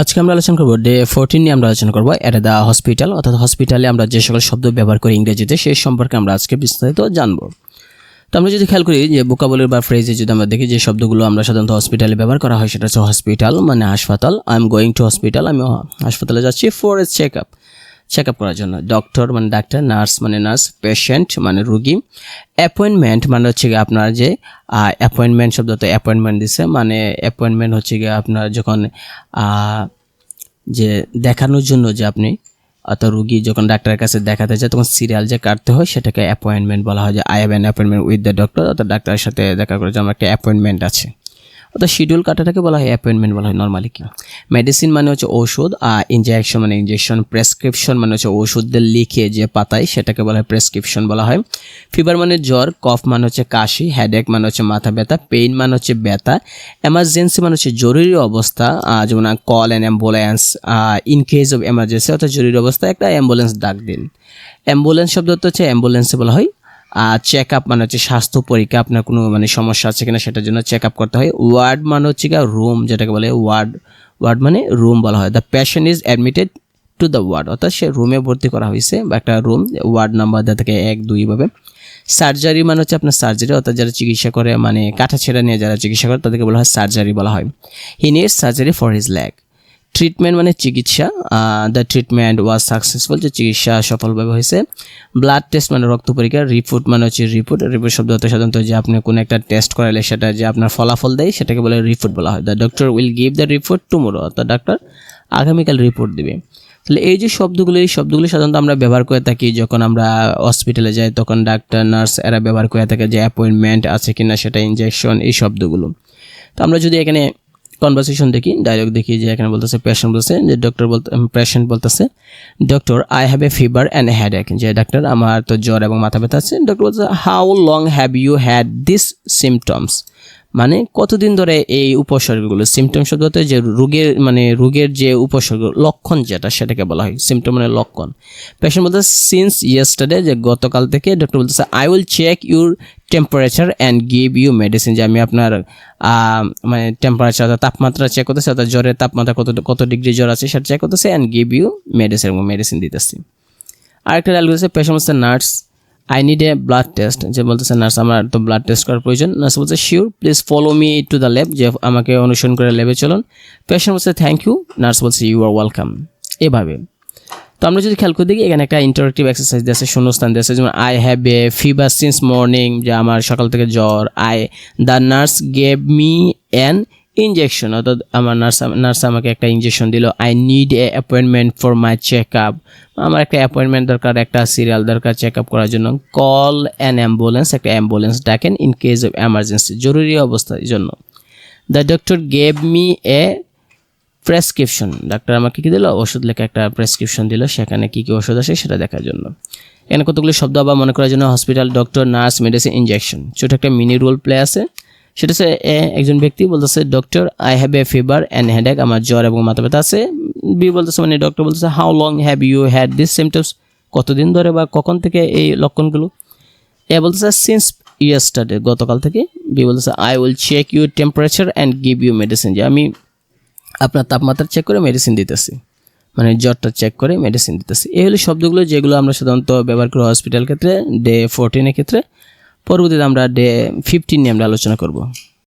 আজকে আমরা আলোচনা করব ডে ফোরটিন নিয়ে আমরা আলোচনা করব এটা দ্য হসপিটাল অর্থাৎ হসপিটালে আমরা যে সকল শব্দ ব্যবহার করি ইংরেজিতে, সেই সম্পর্কে আমরা আজকে বিস্তারিত জানব। তো আমরা যদি খেয়াল করি যে বোকাবলির বা ফ্রেজে যদি আমরা দেখি যে শব্দগুলো আমরা সাধারণত হসপিটালে ব্যবহার করা হয়, সেটা হচ্ছে হসপিটাল মানে হাসপাতাল। I am going to hospital আমি হাসপাতালে যাচ্ছি for a check up check up করার জন্য। ডক্টর মানে ডাক্তার নার্স মানে নার্স পেশেন্ট মানে রুগী। অ্যাপয়েন্টমেন্ট মানে হচ্ছে গিয়ে আপনার যে অ্যাপয়েন্টমেন্ট শব্দতে অ্যাপয়েন্টমেন্ট দিছে মানে অ্যাপয়েন্টমেন্ট হচ্ছে গিয়ে আপনার যখন যে দেখানোর জন্য যে আপনি, অর্থাৎ রুগী যখন ডাক্তারের কাছে দেখাতে যায়, তখন সিরিয়াল যে কাটতে হয়, সেটাকে অ্যাপয়েন্টমেন্ট বলা হয় যে I have an appointment with the doctor অর্থাৎ ডাক্তারের সাথে দেখা করে যে, আমার একটা অ্যাপয়েন্টমেন্ট আছে। অর্থাৎ শিডিউল কাটাটাকে বলা হয় অ্যাপয়েন্টমেন্ট বলা হয় নর্মালি কি? মেডিসিন মানে হচ্ছে ওষুধ আর ইনজেকশন মানে ইনজেকশন প্রেসক্রিপশন মানে হচ্ছে ওষুধদের লিখে যে পাতায় সেটাকে বলা হয় প্রেসক্রিপশন বলা হয়। ফিভার মানে জ্বর কফ মানে হচ্ছে কাশি হেডেক মানে হচ্ছে মাথা ব্যথা পেইন মানে হচ্ছে ব্যথা এমার্জেন্সি মানে হচ্ছে জরুরি অবস্থা যেমন call and ambulance in case of emergency অর্থাৎ জরুরি অবস্থা, একটা অ্যাম্বুলেন্স ডাক দিন। অ্যাম্বুলেন্স শব্দ হচ্ছে অ্যাম্বুলেন্সে বলা হয় চেক আপ মানে হচ্ছে স্বাস্থ্য পরীক্ষা, আপনার কোনো মানে সমস্যা আছে কিনা সেটার জন্য চেক আপ করতে হয়। ওয়ার্ড মানে হচ্ছে গিয়ে রুম যেটাকে বলে ওয়ার্ড ওয়ার্ড মানে রুম বলা হয়। The patient is admitted to the ward অর্থাৎ সে রুমে ভর্তি করা হয়েছে, বা একটা রুম ওয়ার্ড নাম্বার দেওয়া থাকে এক, দুই ভাবে সার্জারি মানে হচ্ছে আপনার সার্জারি অর্থাৎ যারা চিকিৎসা করে মানে কাটা ছেঁড়া নিয়ে যারা চিকিৎসা করে, তাদেরকে বলা হয় সার্জারি বলা হয়। He needs surgery for his leg treatment মানে চিকিৎসা দ্য ট্রিটমেন্ট ওয়াজ সাকসেসফুল যে চিকিৎসা সফলভাবে হয়েছে। ব্লাড টেস্ট মানে রক্ত পরীক্ষা রিপোর্ট মানে হচ্ছে রিপোর্ট রিপোর্ট শব্দ হতে সাধারণত যে আপনি কোনো একটা টেস্ট করালে সেটা যে আপনার ফলাফল দেয়, সেটাকে বলে রিপোর্ট বলা হয়। The doctor will give the report tomorrow অর্থাৎ ডাক্তার আগামীকাল রিপোর্ট দিবে। তাহলে এই যে শব্দগুলো, এই শব্দগুলো সাধারণত আমরা ব্যবহার করে থাকি যখন আমরা হসপিটালে যাই, তখন ডাক্তার নার্স এরা ব্যবহার করে থাকে যে অ্যাপয়েন্টমেন্ট আছে কিনা, সেটা ইনজেকশন এই শব্দগুলো। তো আমরা যদি এখানে কনভারসেশন দেখি ডায়লগ দেখি, যে এখানে বলতেছে পেশেন্ট বলছে যে ডক্টর বলতে পেশেন্ট বলতেছে doctor I have a fever and had এক যে ডাক্তার আমার তো জ্বর এবং মাথা ব্যথা আছে। ডক্টর বলছে how long have you had this symptoms মানে কতদিন ধরে এই উপসর্গগুলো সিমটম শব্দ হতে যে রোগের মানে রোগের যে উপসর্গ, লক্ষণ যেটা, সেটাকে বলা হয় সিমটম মানে লক্ষণ। পেশেন্ট বলতে সিন্স ইয়েস্টারডে যে গতকাল থেকে ডক্টর বলতেছে I will check your temperature and give you medicine যে আমি আপনার মানে টেম্পারেচার অর্থাৎ তাপমাত্রা চেক করতেছি, অর্থাৎ জ্বরের তাপমাত্রা কত কত ডিগ্রি জ্বর আছে, সেটা চেক করতেছে and give you medicine medicine দিতেছি। আরেকটা ডায়াল বলছে পেশেন্ট বলছে nurse I need a blood test যে বলতেছে নার্স আমার তো ব্লাড টেস্ট করার প্রয়োজন। নার্স বলছে sure please follow me to the lab যে আমাকে অনুসরণ করে ল্যাবে চলুন। পেশেন্ট বলছে থ্যাংক ইউ নার্স বলছে ইউ আর ওয়েলকাম এভাবে। তো আমরা যদি খেয়াল করে দেখি, এখানে একটা ইন্টারেক্টিভ এক্সারসাইজ দিয়েছে শূন্যস্থান দিয়েছে যেমন I have a fever since morning যে আমার সকাল থেকে জ্বর। I the nurse gave me an injection অর্থাৎ আমার নার্স নার্স আমাকে একটা ইনজেকশন দিল I need a appointment for my check up আমার একটা অ্যাপয়েন্টমেন্ট দরকার, একটা সিরিয়াল দরকার চেক আপ করার জন্য। কল অ্যান অ্যাম্বুলেন্স একটা অ্যাম্বুলেন্স ডাকেন ইন কেস অফ এমার্জেন্সি জরুরি অবস্থার জন্য। The doctor gave me a prescription doctor আমাকে কি দিল? ওষুধ লেখা একটা প্রেসক্রিপশন দিল, সেখানে কি কি ওষুধ আছে সেটা দেখার জন্য। এখানে কতগুলো শব্দ আবার মনে করার জন্য hospital doctor nurse medicine injection ছোট একটা মিনি রোল প্লে আছে। সেটা হচ্ছে একজন ব্যক্তি বলতেছে doctor I have a fever and headache আমার জ্বর এবং মাথা ব্যথা আছে। বি বলতেছে মানে ডক্টর বলতেছে how long have you had this symptoms কতদিন ধরে বা কখন থেকে এই লক্ষণগুলো? এ বলতেছে সিন্স ইয়েস্টারডে গতকাল থেকে। বি বলতেছে I will check your temperature and give you medicine যে আমি আপনার তাপমাত্রা চেক করে মেডিসিন দিতেছি। মানে জ্বরটা চেক করে মেডিসিন দিতেছি। এই হলো শব্দগুলো যেগুলো আমরা সাধারণত ব্যবহার করি হসপিটাল ক্ষেত্রে ডে ফোরটিনের ক্ষেত্রে। পরবর্তীতে আমরা ডে ফিফটিন নিয়ে আমরা আলোচনা করব।